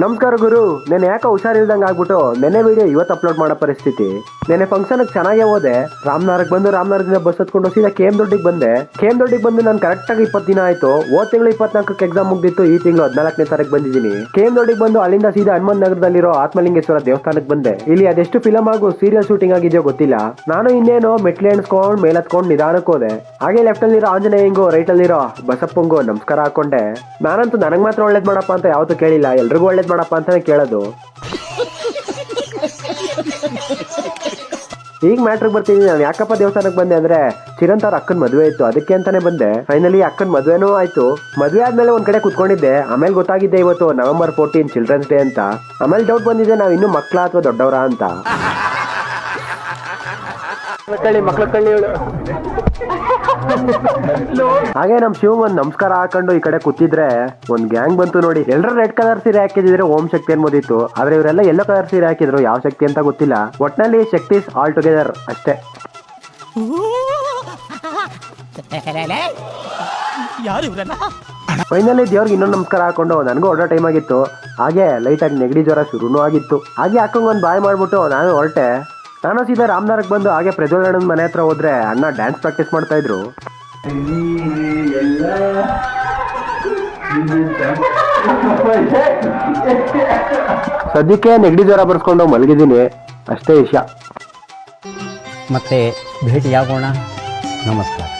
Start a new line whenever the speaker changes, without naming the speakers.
ನಮಸ್ಕಾರ ಗುರು. ನೆನೆ ಯಾಕೆ ಹುಷಾರಿಲ್ದಂಗೆ ಆಗ್ಬಿಟ್ಟು ನೆನೆ ವಿಡಿಯೋ ಇವತ್ತು ಅಪ್ಲೋಡ್ ಮಾಡೋ ಪರಿಸ್ಥಿತಿ. ನೆನೆ ಫಂಕ್ಷನ್ಗೆ ಚೆನ್ನಾಗೇ ಹೋದೆ. ರಾಮನಾರಕ್ ಬಂದು ರಾಮನಾರದಿಂದ ಬಸ್ ಹತ್ಕೊಂಡು ಸೀದಾ ಕೇಮ್ ದೊಡ್ಡಿಗೆ ಬಂದೆ. ಕೇಮ್ ದೊಡ್ಡಿಗೆ ಬಂದು ನಾನು ಕರೆಕ್ಟಾಗಿ ಇಪ್ಪತ್ತು ದಿನ ಆಯಿತು. ಹೋದ ತಿಂಗಳು ಇಪ್ಪತ್ನಾಲ್ಕಕ್ಕೆ ಎಕ್ಸಾಮ್ ಮುಗ್ದಿತ್ತು. ಈ ತಿಂಗಳು ಹದಿನಾಲ್ಕನೇ ತಾರೀಕು ಬಂದಿದ್ದೀನಿ. ಕೇಮ್ ದೊಡ್ಡಿಗೆ ಬಂದು ಅಲ್ಲಿಂದ ಸೀದಾ ಹನುಮಂತ ನಗರದಲ್ಲಿರೋ ಆತ್ಮಲಿಂಗೇಶ್ವರ ದೇವಸ್ಥಾನಕ್ಕೆ ಬಂದೆ. ಇಲ್ಲಿ ಅದೆಷ್ಟು ಫಿಲಮ್ ಹಾಗೂ ಸೀರಿಯಲ್ ಶೂಟಿಂಗ್ ಆಗಿದೆಯೋ ಗೊತ್ತಿಲ್ಲ. ನಾನು ಇನ್ನೇನು ಮೆಟ್ಲೆ ಎಣ್ಸ್ಕೊಂಡು, ಮೇಲೆ ಹತ್ಕೊಂಡು ನಿಧಾನಕ್ಕೆ ಹೋದೆ. ಹಾಗೆ ಲೆಫ್ಟ್ ಅಲ್ಲಿರೋ ಆಂಜನೇಯಂಗು ರೈಟ್ ಅಲ್ಲಿರೋ ಬಸಪ್ಪಂಗು ನಮಸ್ಕಾರ ಹಾಕೊಂಡೆ. ನಾನಂತೂ ನನಗೆ ಮಾತ್ರ ಒಳ್ಳೇದ್ ಮಾಡಪ್ಪ ಅಂತ ಯಾವತ್ತೂ ಕೇಳಿಲ್ಲ. ಎಲ್ರಿಗೂ ಒಳ್ಳೇದ್ ಮಾಡಪ್ಪ ಅಂತಾನೆ ಕೇಳೋದು. ಈಗ ಮ್ಯಾಟ್ರಿಗೆ ಬರ್ತೀನಿ ನಾನು. ಯಾಕಪ್ಪ ದೇವಸ್ಥಾನಕ್ಕೆ ಬಂದೆ ಅಂದ್ರೆ ಚಿರಂತ ಅವ್ರ ಅಕ್ಕನ ಮದುವೆ ಇತ್ತು. ಅದಕ್ಕೆ ಅಂತಾನೆ ಬಂದೆ. ಫೈನಲಿ ಅಕ್ಕನ ಮದುವೆನೂ ಆಯ್ತು. ಮದುವೆ ಆದ್ಮೇಲೆ ಒಂದ್ ಕಡೆ ಕುತ್ಕೊಂಡಿದ್ದೆ. ಆಮೇಲೆ ಗೊತ್ತಾಗಿದ್ದೆ ಇವತ್ತು ನವೆಂಬರ್ ಫೋರ್ಟೀನ್ ಚಿಲ್ಡ್ರನ್ಸ್ ಡೇ ಅಂತ. ಆಮೇಲೆ ಡೌಟ್ ಬಂದಿದೆ ನಾವು ಇನ್ನೂ ಮಕ್ಕಳ ಅಥವಾ ದೊಡ್ಡವರ ಅಂತ. ಕಳ್ಳಿ ಮಕ್ಳ ಕಳ್ಳಿ ಹಾಗೆ ನಮ್ ಶಿವ ಒಂದ್ ನಮಸ್ಕಾರ ಹಾಕೊಂಡು ಈ ಕಡೆ ಕೂತಿದ್ರೆ ಒಂದ್ ಗ್ಯಾಂಗ್ ಬಂತು ನೋಡಿ. ಎಲ್ಲರೂ ರೆಡ್ ಕಲರ್ ಸೀರೆ ಹಾಕಿದ್ರೆ ಓಂ ಶಕ್ತಿ ಅನ್ಬೋದಿತ್ತು ಆದ್ರೆ ಇವರೆಲ್ಲ ಎಲ್ಲೋ ಕಲರ್ ಸೀರೆ ಹಾಕಿದ್ರು ಯಾವ ಶಕ್ತಿ ಅಂತ ಗೊತ್ತಿಲ್ಲ. ಒಟ್ನಲ್ಲಿ ಶಕ್ತಿಸ್ ಆಲ್ ಟುಗೆದರ್ ಅಷ್ಟೇ.
ಯಾರು ಇವರೆಲ್ಲ?
ಫೈನಲಿ ದೇವ್ರಿಗೆ ಇನ್ನೊಂದು ನಮಸ್ಕಾರ ಹಾಕೊಂಡು ನನಗೂ ಹೊರಡೋ ಟೈಮ್ ಆಗಿತ್ತು. ಹಾಗೆ ಲೈಟಾಗಿ ನೆಗಡಿ ಜ್ವರ ಶುರುನೂ ಆಗಿತ್ತು. ಹಾಗೆ ಹಾಕೊಂಡು ಒಂದು ಬಾಯ್ ಮಾಡ್ಬಿಟ್ಟು ನಾನು ಹೊರಟೆ. ನಾನು ಸೀದಾ ರಾಮನಗರಕ್ಕೆ ಬಂದು ಹಾಗೆ ಪ್ರಜ್ವಲ್ ಅಣ್ಣನ ಮನೆ ಹತ್ರ ಹೋದ್ರೆ ಅಣ್ಣ ಡ್ಯಾನ್ಸ್ ಪ್ರಾಕ್ಟೀಸ್ ಮಾಡ್ತಾ ಇದ್ರು. ಸದ್ಯಕ್ಕೆ ನೆಗಡಿ ಜ್ವರ ಬರ್ಸ್ಕೊಂಡು ಮಲಗಿದ್ದೀನಿ. ಅಷ್ಟೇ ವಿಷಯ.
ಮತ್ತೆ ಭೇಟಿಯಾಗೋಣ. ನಮಸ್ಕಾರ.